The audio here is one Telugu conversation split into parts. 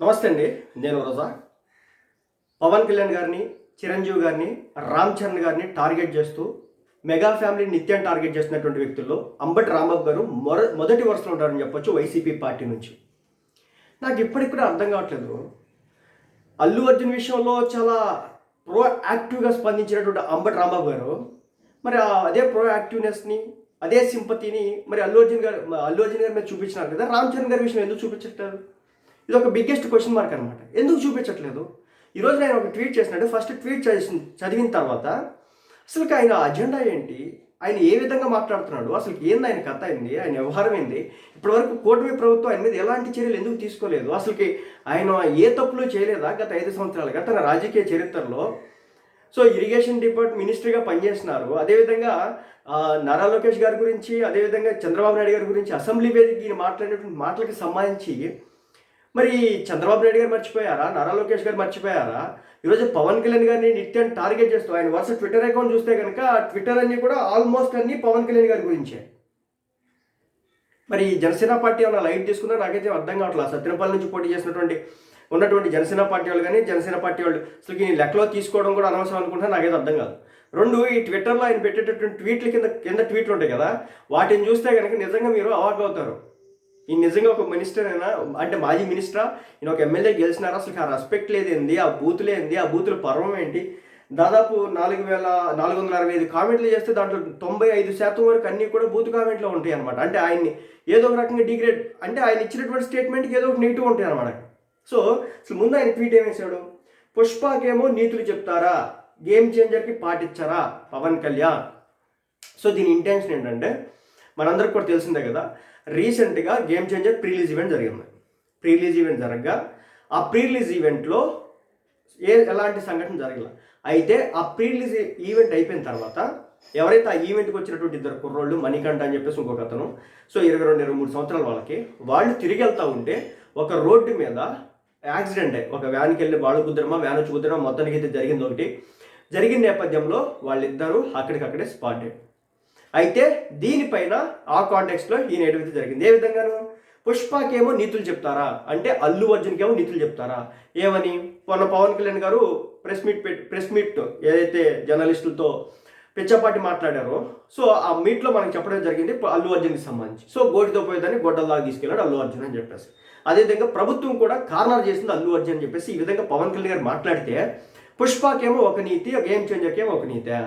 నమస్తే అండి. నేను రోజా. పవన్ కళ్యాణ్ గారిని చిరంజీవి గారిని రామ్ చరణ్ గారిని టార్గెట్ చేస్తూ మెగా ఫ్యామిలీ నిత్యం టార్గెట్ చేస్తున్నటువంటి వ్యక్తుల్లో అంబటి రాంబాబు గారు మొర మొదటి వరుసలో ఉంటారని చెప్పొచ్చు వైసీపీ పార్టీ నుంచి. నాకు ఇప్పటికి కూడా అర్థం కావట్లేదు. అల్లు అర్జున్ విషయంలో చాలా ప్రో యాక్టివ్గా స్పందించినటువంటి అంబటి రాంబాబు గారు మరి అదే ప్రో యాక్టివ్నెస్ని అదే సింపతిని మరి అల్లు అర్జున్ గారు అల్లు అర్జున్ గారి మీద చూపించినారు కదా రామ్ చరణ్ గారి విషయం ఎందుకు చూపించట్లేదు? ఇది ఒక బిగ్గెస్ట్ క్వశ్చన్ మార్క్ అనమాట ఎందుకు చూపించట్లేదు? ఈరోజు నేను ఒక ట్వీట్ చేసినట్టు ఫస్ట్ ట్వీట్ చేసి చదివిన తర్వాత అసలు ఆయన అజెండా ఏంటి? ఆయన ఏ విధంగా మాట్లాడుతున్నాడు? అసలు ఏంది ఆయన కథ అయింది ఆయన వ్యవహారం ఏంది? ఇప్పటివరకు కూటమి ప్రభుత్వం ఆయన మీద ఎలాంటి చర్యలు ఎందుకు తీసుకోలేదు? అసలుకి ఆయన ఏ తప్పులు చేయలేదా గత ఐదు సంవత్సరాలుగా? తన రాజకీయ చరిత్రలో. సో ఇరిగేషన్ డిపార్ట్ మినిస్ట్రీగా పనిచేస్తున్నారు. అదేవిధంగా నారా లోకేష్ గారి గురించి అదేవిధంగా చంద్రబాబు నాయుడు గారి గురించి అసెంబ్లీ వేదిక ఈయన మాట్లాడినటువంటి మాటలకి సంబంధించి మరి చంద్రబాబు నాయుడు గారు మర్చిపోయారా? నారా లోకేష్ గారు మర్చిపోయారా? ఈరోజు పవన్ కళ్యాణ్ గారిని నిత్యం టార్గెట్ చేస్తూ ఆయన వరుస ట్విట్టర్ అకౌంట్ చూస్తే కనుక ట్విట్టర్ అన్నీ కూడా ఆల్మోస్ట్ అన్ని పవన్ కళ్యాణ్ గారి గురించే. మరి ఈ జనసేన పార్టీ ఏమైనా లైట్ తీసుకున్నా నాకైతే అర్థం కావట్లేదు. సత్యనపల్లి నుంచి పోటీ చేసినటువంటి ఉన్నటువంటి జనసేన పార్టీ వాళ్ళు కానీ జనసేన పార్టీ వాళ్ళు అసలు ఈ లెక్కలో తీసుకోవడం కూడా అనవసరం అనుకుంటే నాకైతే అర్థం కాదు. రెండు ఈ ట్విట్టర్లో ఆయన పెట్టేటటువంటి ట్వీట్ల కింద కింద ట్వీట్లు ఉంటాయి కదా వాటిని చూస్తే కనుక నిజంగా మీరు అవాక్ అవుతారు. ఈ నిజంగా ఒక మినిస్టర్ అయినా అంటే మాజీ మినిస్టరా ఈయన ఒక ఎమ్మెల్యే గెలిచినారా. అసలు ఆ రెస్పెక్ట్ లేదేంది? ఆ బూతులు ఏంది ఆ బూతుల పర్వం ఏంటి? దాదాపు నాలుగు వేల నాలుగు వందల అరవై ఐదు కామెంట్లు చేస్తే దాంట్లో తొంభై ఐదు శాతం వరకు అన్నీ కూడా బూత్ కామెంట్లో ఉంటాయి అనమాట అంటే ఆయన్ని ఏదో ఒక రకంగా డిగ్రేడ్ అంటే ఆయన ఇచ్చినటువంటి స్టేట్మెంట్కి ఏదో ఒక నెగిటివ్ ఉంటాయి అనమాట సో అసలు ముందు ఆయన ట్వీట్ ఏమేశాడు పుష్పకేమో నీతులు చెప్తారా? గేమ్ చేంజర్కి పాటించారా? పవన్ కళ్యాణ్. సో దీని ఇంటెన్షన్ ఏంటంటే మనందరికి కూడా తెలిసిందే కదా రీసెంట్గా గేమ్ చేంజర్ ప్రీలీజ్ ఈవెంట్ జరిగింది. ప్రీలీజ్ ఈవెంట్ జరగగా ఆ ప్రీలీజ్ ఈవెంట్లో ఏ ఎలాంటి సంఘటన జరగల? అయితే ఆ ప్రీలీజ్ ఈవెంట్ అయిపోయిన తర్వాత ఎవరైతే ఆ ఈవెంట్కి వచ్చినటువంటి ఇద్దరు కుర్రోళ్ళు మణికంఠ అని చెప్పేసి ఇంకొక అతను సో ఇరవై రెండు ఇరవై మూడు సంవత్సరాల వాళ్ళకి వాళ్ళు తిరిగి వెళ్తూ ఉంటే ఒక రోడ్డు మీద యాక్సిడెంట్ అయ్యి ఒక వ్యాన్కి వెళ్ళి వాళ్ళు కుదరమా వ్యాన్ వచ్చి కుదరమా మొత్తానికి అయితే జరిగింది ఒకటి. జరిగిన నేపథ్యంలో వాళ్ళిద్దరూ అక్కడికక్కడే స్పాట్ అయితే దీనిపైన ఆ కాంటెక్స్లో ఈ నేటివిటీ జరిగింది. ఏ విధంగాను? పుష్పకేమో నీతులు చెప్తారా? అంటే అల్లు అర్జున్కేమో నీతులు చెప్తారా? ఏమని? మొన్న పవన్ కళ్యాణ్ గారు ప్రెస్ మీట్ పెట్ ప్రెస్ మీట్ ఏదైతే జర్నలిస్టులతో పిచ్చపాటి మాట్లాడారో సో ఆ మీట్లో మనం చెప్పడం జరిగింది అల్లు అర్జున్కి సంబంధించి. సో గోటితో పోయేదాన్ని గొడ్డల్లాగా తీసుకెళ్ళాడు అల్లు అర్జున్ అని చెప్పేసి. అదేవిధంగా ప్రభుత్వం కూడా కార్నర్ చేసింది అల్లు అర్జున్ అని చెప్పేసి ఈ విధంగా పవన్ కళ్యాణ్ గారు మాట్లాడితే పుష్పకేమో ఒక నీతి గేమ్ చేంజర్కేమో ఒక నీతి.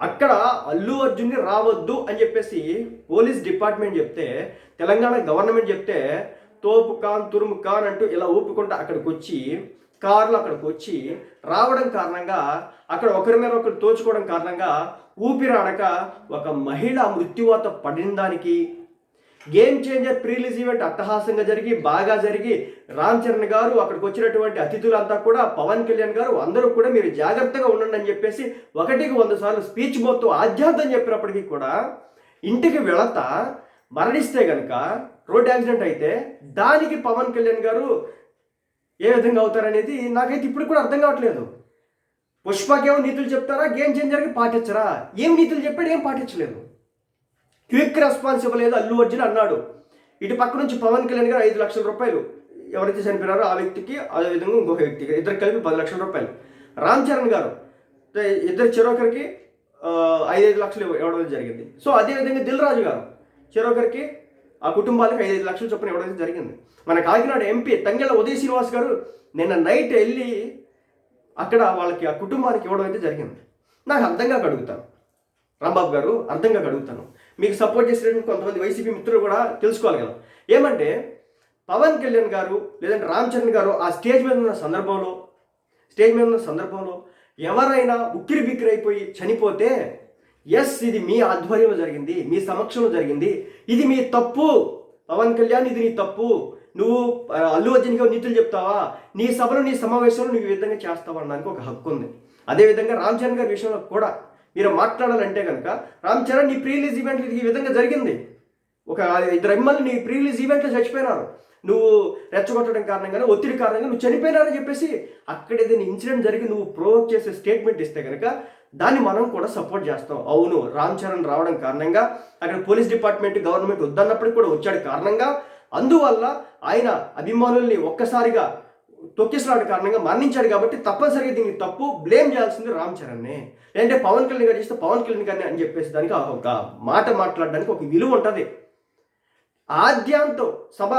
అక్కడ అల్లు అర్జున్ని రావద్దు అని చెప్పేసి పోలీస్ డిపార్ట్మెంట్ చెప్తే తెలంగాణ గవర్నమెంట్ చెప్తే తోపు ఖాన్ తురుము ఖాన్ అంటూ ఇలా ఊపుకుంటూ అక్కడికి వచ్చి కార్లు అక్కడికి వచ్చి రావడం కారణంగా అక్కడ ఒకరి మీద ఒకరు తోచుకోవడం కారణంగా ఊపిరాడక ఒక మహిళ మృత్యువాత పడిన దానికి గేమ్ చేంజర్ ప్రీలీజ్ ఈవెంట్ అట్టహాసంగా జరిగి బాగా జరిగి రామ్ చరణ్ గారు అక్కడికి వచ్చినటువంటి అతిథులంతా కూడా పవన్ కళ్యాణ్ గారు అందరూ కూడా మీరు జాగ్రత్తగా ఉండండి అని చెప్పేసి ఒకటికి వంద సార్లు స్పీచ్ మొత్తం ఆధ్యాత్మం చెప్పినప్పటికీ కూడా ఇంటికి వెళతా మరణిస్తే కనుక రోడ్ యాక్సిడెంట్ అయితే దానికి పవన్ కళ్యాణ్ గారు ఏ విధంగా అవుతారనేది నాకైతే ఇప్పుడు కూడా అర్థం కావట్లేదు. పుష్పకేమో నీతులు చెప్తారా? గేమ్ చేంజర్కి పాటించరా? ఏం నీతులు చెప్పాడు? ఏం పాటించలేదు. క్విక్ రెస్పాన్స్ ఇవ్వలేదు అల్లు అర్జున్ అన్నాడు. ఇటు పక్క నుంచి పవన్ కళ్యాణ్ గారు ఐదు లక్షల రూపాయలు ఎవరైతే చనిపోయినారో ఆ వ్యక్తికి అదేవిధంగా ఇంకొక వ్యక్తికి ఇద్దరు కలిపి పది లక్షల రూపాయలు. రామ్ చరణ్ గారు ఇద్దరు చెరొకరికి ఐదైదు లక్షలు ఇవ్వడం జరిగింది. సో అదేవిధంగా దిల్ రాజు గారు చెరొకరికి ఆ కుటుంబాలకు ఐదైదు లక్షలు చొప్పున ఇవ్వడం జరిగింది. మన కాకినాడ ఎంపీ తంగెళ్ళ ఉదయ్ శ్రీనివాస్ గారు నిన్న నైట్ వెళ్ళి అక్కడ వాళ్ళకి ఆ కుటుంబానికి ఇవ్వడం అయితే జరిగింది. నాకు అర్థంగా అడుగుతాను. రాంబాబు గారు అర్థంగా అడుగుతాను. మీకు సపోర్ట్ చేసినటువంటి కొంతమంది వైసీపీ మిత్రులు కూడా తెలుసుకోవాలి కదా. ఏమంటే పవన్ కళ్యాణ్ గారు లేదంటే రామ్ చరణ్ గారు ఆ స్టేజ్ మీద ఉన్న సందర్భంలో స్టేజ్ మీద ఉన్న సందర్భంలో ఎవరైనా ఉక్కిరి బిక్కిరి అయిపోయి చనిపోతే ఎస్ ఇది మీ ఆధ్వర్యంలో జరిగింది మీ సమక్షంలో జరిగింది ఇది మీ తప్పు పవన్ కళ్యాణ్ ఇది నీ తప్పు నువ్వు అల్లు అర్జున్గా నీతులు చెప్తావా నీ సభలో నీ సమావేశంలో నువ్వు ఈ విధంగా చేస్తావు అనడానికి ఒక హక్కు ఉంది. అదేవిధంగా రామ్ చరణ్ గారి విషయంలో కూడా మీరు మాట్లాడాలంటే కనుక రామ్ చరణ్ నీ ప్రీలీజ్ ఈవెంట్ ఈ విధంగా జరిగింది. ఒక ఇద్దరు ఎమ్మెల్యే నీ ప్రీలీజ్ ఈవెంట్లో చచ్చిపోయినారు. నువ్వు రెచ్చగొట్టడం కారణంగానే ఒత్తిడి కారణంగా నువ్వు చనిపోయినారని చెప్పేసి అక్కడ ఏదైనా ఇన్సిడెంట్ జరిగి నువ్వు ప్రోవోక్ చేసే స్టేట్మెంట్ ఇస్తే కనుక దాన్ని మనం కూడా సపోర్ట్ చేస్తాం. అవును రామ్ చరణ్ రావడం కారణంగా అక్కడ పోలీస్ డిపార్ట్మెంట్ గవర్నమెంట్ వద్దన్నప్పటికీ కూడా వచ్చాడు కారణంగా అందువల్ల ఆయన అభిమానుల్ని ఒక్కసారిగా తొక్కేసినాడు కారణంగా మరణించాడు కాబట్టి తప్పనిసరిగా దీనికి తప్పు బ్లేమ్ చేయాల్సింది రామ్ చరణ్నే. లేదంటే పవన్ కళ్యాణ్ గారు చేస్తే పవన్ కళ్యాణ్ గారిని అని చెప్పేసి దానికి ఒక మాట మాట్లాడడానికి ఒక విలువ ఉంటుంది. ఆద్యాంతం సభ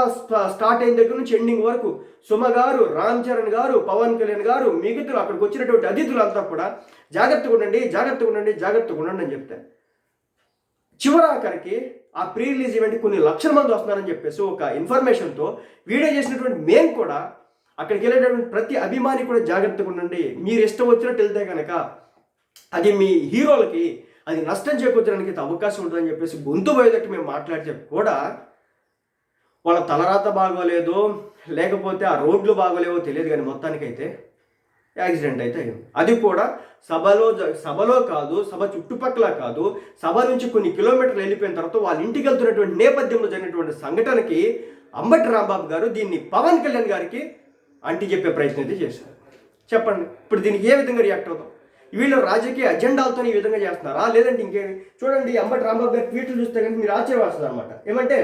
స్టార్ట్ అయిన దగ్గర నుంచి ఎండింగ్ వరకు సుమ గారు రామ్ చరణ్ గారు పవన్ కళ్యాణ్ గారు మిగతాలు అక్కడికి వచ్చినటువంటి అతిథులంతా కూడా జాగ్రత్తగా ఉండండి జాగ్రత్తగా ఉండండి జాగ్రత్తగా ఉండండి అని చెప్తే. చివరాఖరికి ఆ ప్రీ రిలీజ్ ఈవెంట్ కొన్ని లక్షల మంది వస్తున్నారని చెప్పేసి ఒక ఇన్ఫర్మేషన్తో వీడియో చేసినటువంటి మేము కూడా అక్కడికి వెళ్ళేటటువంటి ప్రతి అభిమాని కూడా జాగ్రత్తగా ఉండండి. మీరు ఇష్టం వచ్చినట్టు వెళ్తే కనుక అది మీ హీరోలకి అది నష్టం చేకూర్చడానికి అయితే అవకాశం ఉంటుందని చెప్పేసి గొంతు పోయేటట్టు మేము మాట్లాడితే కూడా వాళ్ళ తలరాత బాగోలేదో లేకపోతే ఆ రోడ్లు బాగోలేవో తెలియదు కానీ మొత్తానికైతే యాక్సిడెంట్ అయితే అయింది. అది కూడా సభలో జ- సభలో కాదు సభ చుట్టుపక్కల కాదు సభ నుంచి కొన్ని కిలోమీటర్లు వెళ్ళిపోయిన తర్వాత వాళ్ళ ఇంటికి వెళ్తున్నటువంటి నేపథ్యంలో జరిగినటువంటి సంఘటనకి అంబటి రాంబాబు గారు దీన్ని పవన్ కళ్యాణ్ గారికి అంటి చెప్పే ప్రయత్నం అయితే చేశారు. చెప్పండి ఇప్పుడు దీనికి ఏ విధంగా రియాక్ట్ అవుతాం? వీళ్ళు రాజకీయ అజెండాలతో ఈ విధంగా చేస్తున్నారా? లేదంటే ఇంకేమి? చూడండి అంబటి రాంబాబు గారి ట్వీట్లు చూస్తే కనుక మీరు ఆశ్చర్యపడుతుంది అనమాట ఏమంటే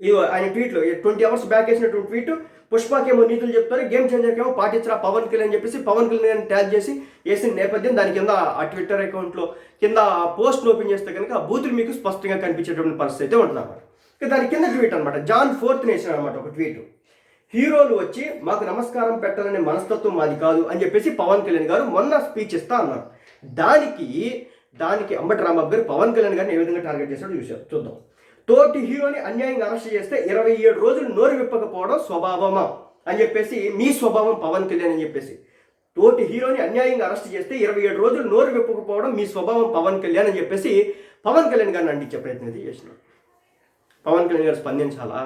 ఇది ఆయన ట్వీట్లో ట్వంటీ అవర్స్ బ్యాక్ వేసినటువంటి ట్వీట్ పుష్పకేమో నీతులు చెప్తారు గేమ్ చేంజర్కేమో పాటించరా పవన్ కళ్యాణ్ చెప్పేసి పవన్ కళ్యాణ్ ట్యాగ్ చేసి వేసిన నేపథ్యం దాని కింద ఆ ట్విట్టర్ అకౌంట్లో కింద పోస్ట్ ఓపెన్ చేస్తే కనుక ఆ బూతులు మీకు స్పష్టంగా కనిపించేటువంటి పరిస్థితి అయితే ఉంటుంది అనమాట ఇక దాని కింద ట్వీట్ అనమాట జాన్ ఫోర్త్ వేసిన అనమాట ఒక ట్వీట్ హీరోలు వచ్చి మాకు నమస్కారం పెట్టాలనే మనస్తత్వం మాది కాదు అని చెప్పేసి పవన్ కళ్యాణ్ గారు మొన్న స్పీచ్ ఇస్తా అన్నారు. దానికి దానికి అంబటి రాంబాబు గారు పవన్ కళ్యాణ్ గారిని ఏ విధంగా టార్గెట్ చేశాడో చూసారు చూద్దాం. తోటి హీరోని అన్యాయంగా అరెస్ట్ చేస్తే ఇరవై ఏడు రోజులు నోరు విప్పకపోవడం స్వభావమా అని చెప్పేసి మీ స్వభావం పవన్ కళ్యాణ్ అని చెప్పేసి. తోటి హీరోని అన్యాయంగా అరెస్ట్ చేస్తే ఇరవై ఏడు రోజులు నోరు విప్పకపోవడం మీ స్వభావం పవన్ కళ్యాణ్ అని చెప్పేసి పవన్ కళ్యాణ్ గారిని అందించే ప్రయత్నం అయితే చేసినాడు పవన్ కళ్యాణ్ గారు స్పందించాలా?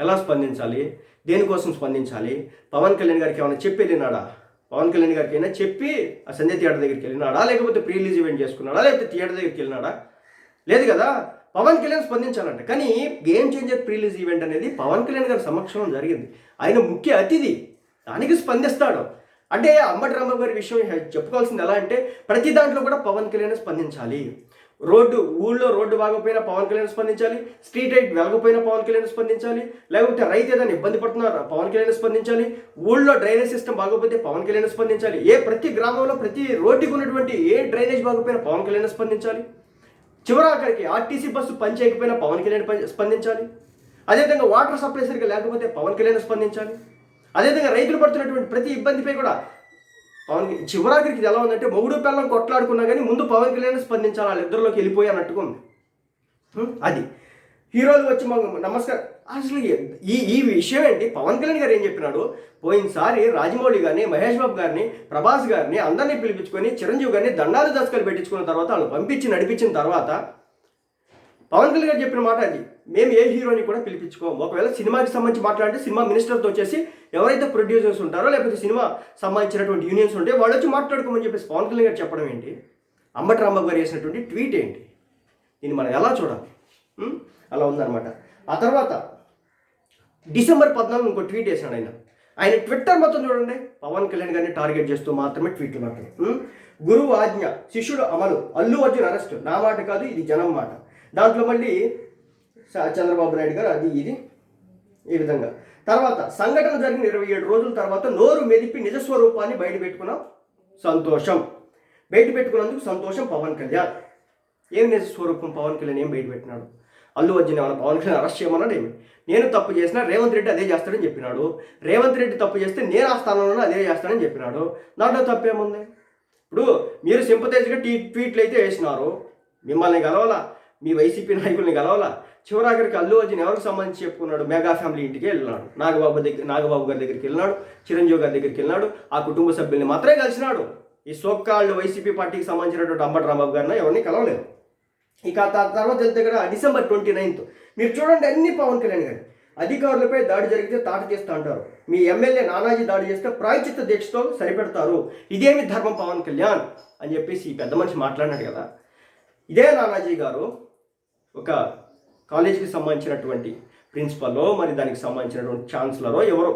ఎలా స్పందించాలి? దేనికోసం స్పందించాలి? పవన్ కళ్యాణ్ గారికి ఏమైనా చెప్పి వెళ్ళినాడా? పవన్ కళ్యాణ్ గారికి అయినా చెప్పి ఆ సంధ్య థియేటర్ దగ్గరికి వెళ్ళినాడా? లేకపోతే ప్రీ రిలీజ్ ఈవెంట్ చేసుకున్నాడా? లేకపోతే థియేటర్ దగ్గరికి వెళ్ళినాడా? లేదు కదా? పవన్ కళ్యాణ్ స్పందించాలంట. కానీ game changer pre release event అనేది పవన్ కళ్యాణ్ గారి సమక్షంలో జరిగింది. ఆయన ముఖ్య అతిథి. దానికి స్పందిస్తాడు. అంటే అంబటి రాంబాబు గారి విషయం చెప్పుకోవాల్సింది ఎలా అంటే ప్రతి దాంట్లో కూడా పవన్ కళ్యాణ్ స్పందించాలి. రోడ్డు ఊళ్ళో రోడ్డు బాగపోయినా పవన్ కళ్యాణ్ స్పందించాలి స్ట్రీట్ లైట్ వెలగపోయినా పవన్ కళ్యాణ్ స్పందించాలి లేకపోతే రైతు ఏదైనా ఇబ్బంది పడుతున్నారు పవన్ కళ్యాణ్ స్పందించాలి ఊళ్ళో డ్రైనేజ్ సిస్టమ్ బాగోపోతే పవన్ కళ్యాణ్ స్పందించాలి ఏ ప్రతి గ్రామంలో ప్రతి రోడ్డుకి ఉన్నటువంటి ఏ డ్రైనేజ్ బాగోపోయినా పవన్ కళ్యాణ్ స్పందించాలి. చివరాఖరికి ఆర్టీసీ బస్సు పనిచేయకపోయినా పవన్ కళ్యాణ్ పని- స్పందించాలి. అదేవిధంగా వాటర్ సప్లై సరిగ్గా లేకపోతే పవన్ కళ్యాణ్ స్పందించాలి. అదేవిధంగా రైతులు పడుతున్నటువంటి ప్రతి ఇబ్బందిపై కూడా పవన్ చివరాఖరికి ఇది ఎలా ఉందంటే మొగుడు పిల్లలు కొట్లాడుకున్నా కానీ ముందు పవన్ కళ్యాణ్ స్పందించాలి వాళ్ళిద్దరిలోకి వెళ్ళిపోయి అన్నట్టుగా ఉంది. అది. హీరోలు వచ్చి మాకు నమస్కారం. అసలు ఈ ఈ విషయం ఏంటి? పవన్ కళ్యాణ్ గారు ఏం చెప్పినాడు? పోయినసారి రాజమౌళి గారిని మహేష్ బాబు గారిని ప్రభాస్ గారిని అందరినీ పిలిపించుకొని చిరంజీవి గారిని దండాలు దశకలు పెట్టించుకున్న తర్వాత వాళ్ళు పంపించి నడిపించిన తర్వాత పవన్ కళ్యాణ్ గారు చెప్పిన మాట అది మేము ఏ హీరోని కూడా పిలిపించుకోము ఒకవేళ సినిమాకి సంబంధించి మాట్లాడితే సినిమా మినిస్టర్తో వచ్చేసి ఎవరైతే ప్రొడ్యూసర్స్ ఉంటారో లేకపోతే సినిమా సంబంధించినటువంటి యూనియన్స్ ఉంటే వాళ్ళు వచ్చి మాట్లాడుకోమని చెప్పేసి పవన్ కళ్యాణ్ గారు చెప్పడం ఏంటి? అంబటి రాంబాబు గారు చేసినటువంటి ట్వీట్ ఏంటి? దీన్ని మనం ఎలా చూడాలి? అలా ఉందన్నమాట. ఆ తర్వాత డిసెంబర్ పద్నాలుగు ఇంకో ట్వీట్ వేసాడు ఆయన. ఆయన ట్విట్టర్ మొత్తం చూడండి. పవన్ కళ్యాణ్ గారిని టార్గెట్ చేస్తూ మాత్రమే ట్వీట్లు మాట్లాడు. గురువు ఆజ్ఞ శిష్యుడు అమలు అల్లు అర్జున్ అరెస్ట్. నా మాట కాదు ఇది జనం మాట. దాంట్లో మళ్ళీ చంద్రబాబు నాయుడు గారు అది ఇది ఈ విధంగా. తర్వాత సంఘటన జరిగిన ఇరవై ఏడు రోజుల తర్వాత నోరు మెదిపి నిజస్వరూపాన్ని బయట పెట్టుకున్నాం. సంతోషం. బయట పెట్టుకున్నందుకు సంతోషం పవన్ కళ్యాణ్. ఏం నిజస్వరూపం పవన్ కళ్యాణ్ ఏం బయట పెట్టినాడు? అల్లు అర్జున్ ఏమన్నా పవన్ కళ్యాణ్ అరెస్ట్ చేయమన్నాడు ఏమి? నేను తప్పు చేసినా రేవంత్ రెడ్డి అదే చేస్తాడని చెప్పినాడు. రేవంత్ రెడ్డి తప్పు చేస్తే నేను ఆ స్థానంలో అదే చేస్తానని చెప్పినాడు. దాంట్లో తప్పేముంది? ఇప్పుడు మీరు సింపతైజ్గా టీ ట్వీట్లు అయితే వేసినారు. మిమ్మల్ని గలవాలా మీ వైసీపీ నాయకుల్ని కలవాలా? చివరాఖరికి అల్లు అర్జున్ ఎవరికి సంబంధించి చెప్పుకున్నాడు? మెగా ఫ్యామిలీ ఇంటికి వెళ్ళినాడు. నాగబాబు దగ్గర నాగబాబు గారి దగ్గరికి వెళ్ళినాడు. చిరంజీవి గారి దగ్గరికి వెళ్ళినాడు. ఆ కుటుంబ సభ్యుల్ని మాత్రమే కలిసినాడు. ఈ సోక్కాళ్ళు వైసీపీ పార్టీకి సంబంధించినటువంటి అంబటి రాంబాబు గారిని ఎవరిని కలవలేదు. ఇక తర్వాత వెళ్తే కూడా డిసెంబర్ ట్వంటీ నైన్త్. మీరు చూడండి అన్ని పవన్ కళ్యాణ్ గారు అధికారులపై దాడి జరిగితే తాట చేస్తా అంటారు. మీ ఎమ్మెల్యే నానాజీ దాడి చేస్తే ప్రాయచిత్త దీక్షతో సరిపెడతారు. ఇదేమి ధర్మం పవన్ కళ్యాణ్? అని చెప్పేసి ఈ పెద్ద మనిషి మాట్లాడినాడు కదా. ఇదే నానాజీ గారు. ఒక కాలేజీకి సంబంధించినటువంటి ప్రిన్సిపల్లో మరి దానికి సంబంధించినటువంటి ఛాన్సలరో ఎవరో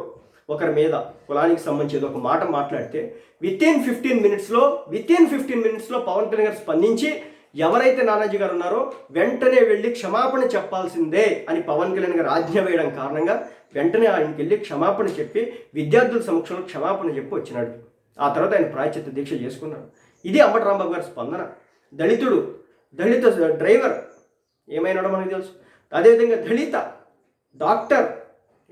ఒకరి మీద కులానికి సంబంధించి ఒక మాట మాట్లాడితే విత్ ఇన్ ఫిఫ్టీన్ మినిట్స్లో విత్ ఇన్ ఫిఫ్టీన్ మినిట్స్లో పవన్ కళ్యాణ్ గారు స్పందించి ఎవరైతే నానాజీ గారు ఉన్నారో వెంటనే వెళ్ళి క్షమాపణ చెప్పాల్సిందే అని పవన్ కళ్యాణ్ గారు ఆజ్ఞ వేయడం కారణంగా వెంటనే ఆయనకి వెళ్ళి క్షమాపణ చెప్పి విద్యార్థుల సమక్షంలో క్షమాపణ చెప్పి వచ్చినాడు. ఆ తర్వాత ఆయన ప్రాయచిత్త దీక్ష చేసుకున్నాడు ఇది అంబటి రాంబాబు గారి స్పందన. దళితుడు దళిత డ్రైవర్ ఏమైనాడో మనకు తెలుసు. అదేవిధంగా దళిత డాక్టర్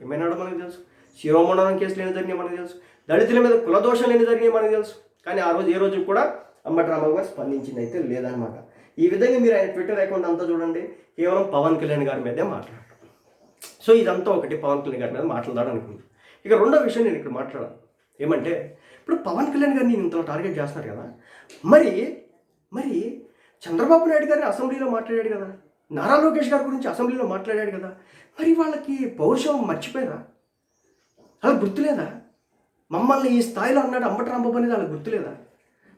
ఏమైనాడో మనకు తెలుసు. శిరోమండలం కేసులు లేని జరిగినాయి మనకు తెలుసు. దళితుల మీద కులదోషాలు లేని జరిగినాయి మనకు తెలుసు. కానీ ఆ రోజు ఏ రోజు కూడా అంబటి రాంబాబు గారు స్పందించింది అయితే లేదనమాట ఈ విధంగా మీరు ఆయన ట్విట్టర్ అకౌంట్ అంతా చూడండి. కేవలం పవన్ కళ్యాణ్ గారి మీదే మాట్లాడటం. సో ఇదంతా ఒకటి పవన్ కళ్యాణ్ గారి మీద మాట్లాడాలని అనుకుంది ఇక రెండో విషయం నేను ఇక్కడ మాట్లాడాను ఏమంటే ఇప్పుడు పవన్ కళ్యాణ్ గారిని ఇంత టార్గెట్ చేస్తున్నారు కదా. మరి మరి చంద్రబాబు నాయుడు గారిని అసెంబ్లీలో మాట్లాడాడు కదా. నారా లోకేష్ గారి గురించి అసెంబ్లీలో మాట్లాడాడు కదా. మరి వాళ్ళకి పౌరుషం మర్చిపోయారా? అలా గుర్తులేదా? మమ్మల్ని ఈ స్థాయిలో అన్నాడు అంబటి అనేది వాళ్ళకి గుర్తులేదా?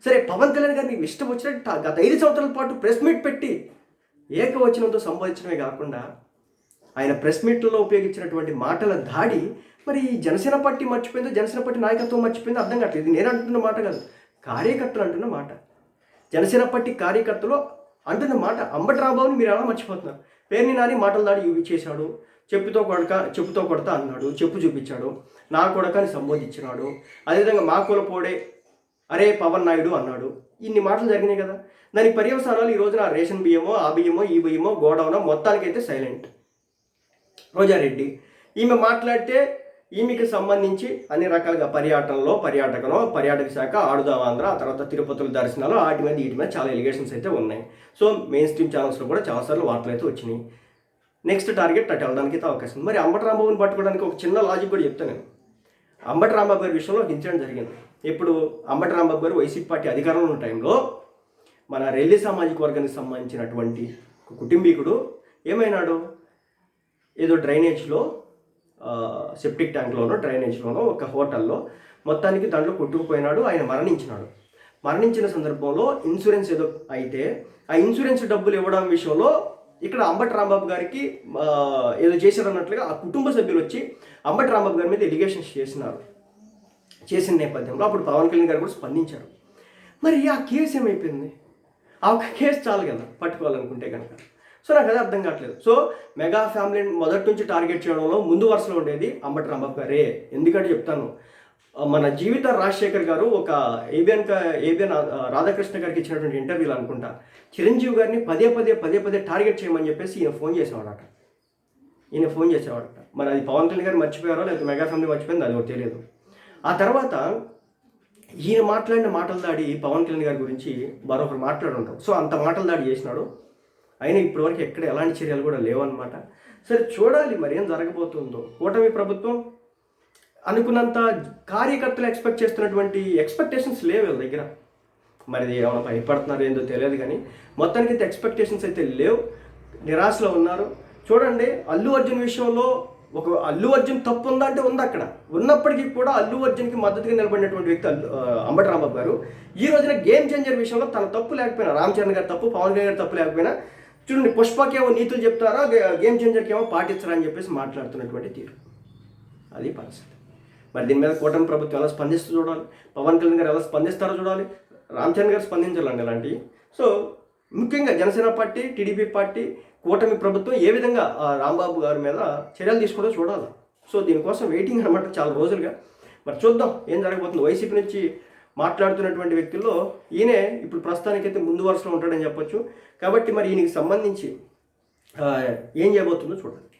సరే పవన్ కళ్యాణ్ గారు నీకు ఇష్టం వచ్చినట్టు గత ఐదు సంవత్సరాల పాటు ప్రెస్ మీట్ పెట్టి ఏకవచనంతో సంబోధించడమే కాకుండా ఆయన ప్రెస్ మీట్లలో ఉపయోగించినటువంటి మాటల దాడి మరి ఈ జనసేన పార్టీ మర్చిపోయిందో జనసేన పార్టీ నాయకత్వం మర్చిపోయిందో అర్థం కావట్లేదు. నేను అంటున్న మాట కాదు కార్యకర్తలు అంటున్న మాట. జనసేన పార్టీ కార్యకర్తలు అంటున్న మాట అంబటి రాంబాబుని మీరు ఎలా మర్చిపోతున్నారు? పేరుని నాని మాటలు దాడి ఇవి చేశాడు చెప్పుతో కొడక చెప్పుతో కొడతా అన్నాడు చెప్పు చూపించాడు నా కొడకని సంబోధించినాడు అదేవిధంగా మా కులపోడే అరే పవన్ నాయుడు అన్నాడు. ఇన్ని మాటలు జరిగినాయి కదా. దానికి పర్యవసానాలు ఈ రోజున రేషన్ బియ్యమో ఆ బియ్యమో ఈ బియ్యమో గోడౌనో మొత్తానికైతే సైలెంట్. రోజారెడ్డి ఈమె మాట్లాడితే ఈమెకి సంబంధించి అన్ని రకాలుగా పర్యాటనలో పర్యాటకను పర్యాటక శాఖ ఆడుదావాంధ్ర ఆ తర్వాత తిరుపతుల దర్శనాలు వాటి మీద వీటి మీద చాలా ఎలిగేషన్స్ అయితే ఉన్నాయి. సో మెయిన్ స్ట్రీమ్ ఛానల్స్లో కూడా చాలాసార్లు వార్తలు అయితే వచ్చినాయి. నెక్స్ట్ టార్గెట్ అటు వెళ్ళడానికి అయితే అవకాశం ఉంది. మరి అంబటి రాంబాబుని పట్టుకోవడానికి ఒక చిన్న లాజిక్ కూడా చెప్తాను నేను. అంబటి రాంబాబు గారి విషయంలో ఒక ఇన్సిడెంట్ జరిగింది. ఇప్పుడు అంబటి రాంబాబు గారు వైసీపీ పార్టీ అధికారంలో ఉన్న టైంలో మన రెల్లి సామాజిక వర్గానికి సంబంధించినటువంటి కుటుంబీకుడు ఏమైనాడు? ఏదో డ్రైనేజ్లో సెప్టిక్ ట్యాంక్లోనో డ్రైనేజ్లోనో ఒక హోటల్లో మొత్తానికి దాంట్లో కొట్టుకుపోయినాడు ఆయన మరణించినాడు. మరణించిన సందర్భంలో ఇన్సూరెన్స్ ఏదో అయితే ఆ ఇన్సూరెన్స్ డబ్బులు ఇవ్వడం విషయంలో ఇక్కడ అంబటి రాంబాబు గారికి ఏదో చేశారన్నట్లుగా ఆ కుటుంబ సభ్యులు వచ్చి అంబటి రాంబాబు గారి మీద ఎలిగేషన్స్ చేసినారు. చేసిన నేపథ్యంలో అప్పుడు పవన్ కళ్యాణ్ గారు కూడా స్పందించారు. మరి ఆ కేసు ఏమైపోయింది? ఆ ఒక కేసు చాలు కదా పట్టుకోవాలనుకుంటే కనుక సో నాకు అదే అర్థం కావట్లేదు. సో మెగా ఫ్యామిలీని మొదటి నుంచి టార్గెట్ చేయడంలో ముందు వరుసలో ఉండేది అంబటి రాంబాబు గారే. ఎందుకంటే చెప్తాను మన జీవిత రాజశేఖర్ గారు ఒక ఏబిఎన్ ఏబిఎన్ రాధాకృష్ణ గారికి ఇచ్చినటువంటి ఇంటర్వ్యూలు అనుకుంటా. చిరంజీవి గారిని పదే పదే పదే పదే టార్గెట్ చేయమని చెప్పేసి ఈయన ఫోన్ చేసేవాడట. ఈయన ఫోన్ చేసేవాడట. మరి అది పవన్ కళ్యాణ్ గారు మర్చిపోయారో లేకపోతే మెగా ఫ్యామిలీ మర్చిపోయింది అది తెలియదు. ఆ తర్వాత ఈయన మాట్లాడిన మాటల దాడి పవన్ కళ్యాణ్ గారి గురించి మరొకరు మాట్లాడుంటారు. సో అంత మాటల దాడి చేసినాడు. అయినా ఇప్పటివరకు ఎక్కడ ఎలాంటి చర్యలు కూడా లేవన్నమాట. సరే చూడాలి మరి ఏం జరగబోతుందో. కూటమి ప్రభుత్వం అనుకున్నంత కార్యకర్తలు ఎక్స్పెక్ట్ చేస్తున్నటువంటి ఎక్స్పెక్టేషన్స్ లేవు వీళ్ళ దగ్గర. మరి ఏమైనా భయపడుతున్నారో ఏందో తెలియదు కానీ మొత్తానికి అయితే ఎక్స్పెక్టేషన్స్ అయితే లేవు. నిరాశలో ఉన్నారు. చూడండి అల్లు అర్జున్ విషయంలో ఒక అల్లు అర్జున్ తప్పు ఉందా అంటే ఉంది అక్కడ. ఉన్నప్పటికీ కూడా అల్లు అర్జున్కి మద్దతుగా నిలబడినటువంటి వ్యక్తి అల్లు అంబటి రాంబాబు గారు ఈ రోజున గేమ్ చేంజర్ విషయంలో తన తప్పు లేకపోయినా రామ్ చరణ్ గారి తప్పు పవన్ కళ్యాణ్ గారి తప్పు లేకపోయినా చూడండి పుష్పకి ఏమో నీతులు చెప్తారా గేమ్ చేంజర్కి ఏమో పాటించరని చెప్పేసి మాట్లాడుతున్నటువంటి తీరు. అది పరిస్థితి. మరి దీని మీద కూటమి ప్రభుత్వం ఎలా స్పందిస్తూ చూడాలి. పవన్ కళ్యాణ్ గారు ఎలా స్పందిస్తారో చూడాలి. రామ్ చరణ్ గారు స్పందించాలండి అలాంటివి సో ముఖ్యంగా జనసేన పార్టీ టీడీపీ పార్టీ కూటమి ప్రభుత్వం ఏ విధంగా రాంబాబు గారి మీద చర్యలు తీసుకుంటూ చూడాలి. సో దీనికోసం వెయిటింగ్ అనమాట చాలా రోజులుగా. మరి చూద్దాం ఏం జరగబోతుంది. వైసీపీ నుంచి మాట్లాడుతున్నటువంటి వ్యక్తుల్లో ఈయనే ఇప్పుడు ప్రస్తుతానికైతే ముందు వరుసలో ఉంటాడని చెప్పొచ్చు. కాబట్టి మరి ఈయనకి సంబంధించి ఏం చేయబోతుందో చూడాలి